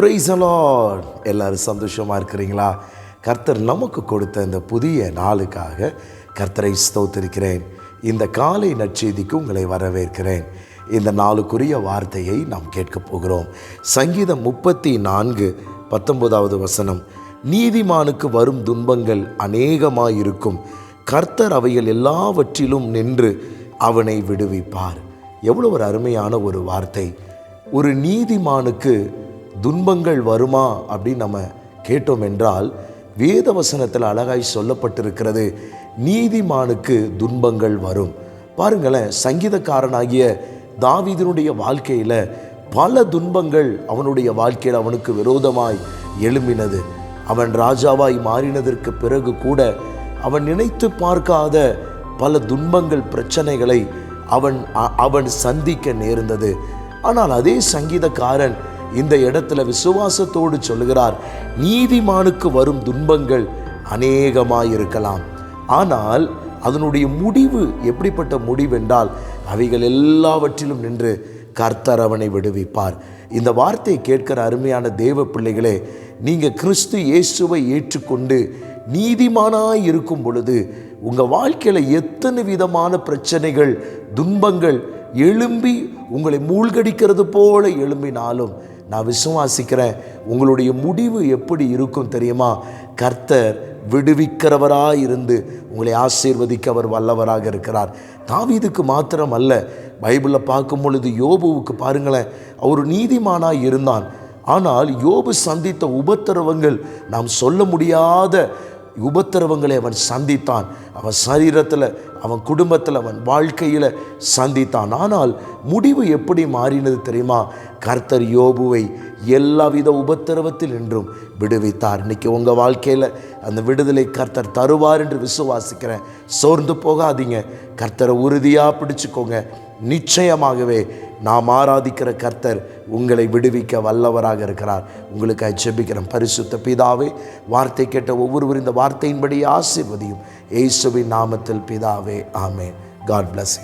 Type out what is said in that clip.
Price allot எல்லாரும் சந்தோஷமாக இருக்கிறீங்களா? கர்த்தர் நமக்கு கொடுத்த இந்த புதிய நாளுக்காக கர்த்தரை ஸ்தோத்திருக்கிறேன். இந்த காலை நற்செய்திக்கு உங்களை வரவேற்கிறேன். இந்த நாளுக்குரிய வார்த்தையை நாம் கேட்கப் போகிறோம். சங்கீதம் முப்பத்தி நான்கு பத்தொன்பதாவது வசனம். நீதிமானுக்கு வரும் துன்பங்கள் அநேகமாயிருக்கும். கர்த்தர் அவைகள் எல்லாவற்றிலும் நின்று அவனை விடுவிப்பார். எவ்வளோ ஒரு அருமையான ஒரு வார்த்தை. ஒரு நீதிமானுக்கு துன்பங்கள் வருமா அப்படின்னு நம்ம கேட்டோம் என்றால் வேத வசனத்தில் அழகாய் சொல்லப்பட்டிருக்கிறது நீதிமானுக்கு துன்பங்கள் வரும். பாருங்களேன் சங்கீதக்காரனாகிய தாவிதனுடைய வாழ்க்கையில் பல துன்பங்கள் அவனுடைய வாழ்க்கையில் அவனுக்கு விரோதமாய் எழும்பினது. அவன் ராஜாவாய் மாறினதற்கு பிறகு கூட அவன் நினைத்து பார்க்காத பல துன்பங்கள் பிரச்சனைகளை அவன் அ- அவன் சந்திக்க நேர்ந்தது. ஆனால் அதே சங்கீதக்காரன் இந்த இடத்துல விசுவாசத்தோடு சொல்லுகிறார் நீதிமானுக்கு வரும் துன்பங்கள் அநேகமாயிருக்கலாம். ஆனால் அதனுடைய முடிவு எப்படிப்பட்ட முடிவென்றால் அவைகள் எல்லாவற்றிலும் நின்று கர்த்தர் அவனை விடுவிப்பார். இந்த வார்த்தையை கேட்கிற அருமையான தேவ பிள்ளைகளே நீங்கள் கிறிஸ்து இயேசுவை ஏற்றுக்கொண்டு நீதிமானாய் இருக்கும் பொழுது உங்கள் வாழ்க்கையில் எத்தனை விதமான பிரச்சனைகள் துன்பங்கள் எழும்பி உங்களை மூழ்கடிக்கிறது போல எழும்பினாலும் நான் விசுவாசிக்கிறேன் உங்களுடைய முடிவு எப்படி இருக்கும் தெரியுமா? கர்த்தர் விடுவிக்கிறவராக இருந்து உங்களை ஆசீர்வதிக்க அவர் வல்லவராக இருக்கிறார். தாவீதுக்கு மாத்திரம் அல்ல பைபிளில் பார்க்கும் பொழுது யோபுவுக்கு பாருங்களேன் அவர் நீதிமானாக இருந்தான். ஆனால் யோபு சந்தித்த உபத்திரவங்கள் நாம் சொல்ல முடியாத உபத்திரவங்களை அவன் சந்தித்தான். அவன் சரீரத்தில் அவன் குடும்பத்தில் அவன் வாழ்க்கையில் சந்தித்தான். ஆனால் முடிவு எப்படி மாறினது தெரியுமா? கர்த்தர் யோபுவை எல்லாவித உபத்திரவத்தில் நின்றும் விடுவித்தார். இன்னைக்கு உங்கள் வாழ்க்கையில் அந்த விடுதலை கர்த்தர் தருவார் என்று விசுவாசிக்கிறேன். சோர்ந்து போகாதீங்க. கர்த்தரை உறுதியாக பிடிச்சிக்கோங்க. நிச்சயமாகவே நாம் ஆராதிக்கிற கர்த்தர் உங்களை விடுவிக்க வல்லவராக இருக்கிறார். உங்களுக்கு ஜெபிக்கிறேன் பரிசுத்த பிதாவே வார்த்தை கேட்ட ஒவ்வொருவரும் இந்த வார்த்தையின்படி ஆசீர்வதியும். இயேசுவின் நாமத்தில் பிதாவே ஆமே காட் பிளஸ்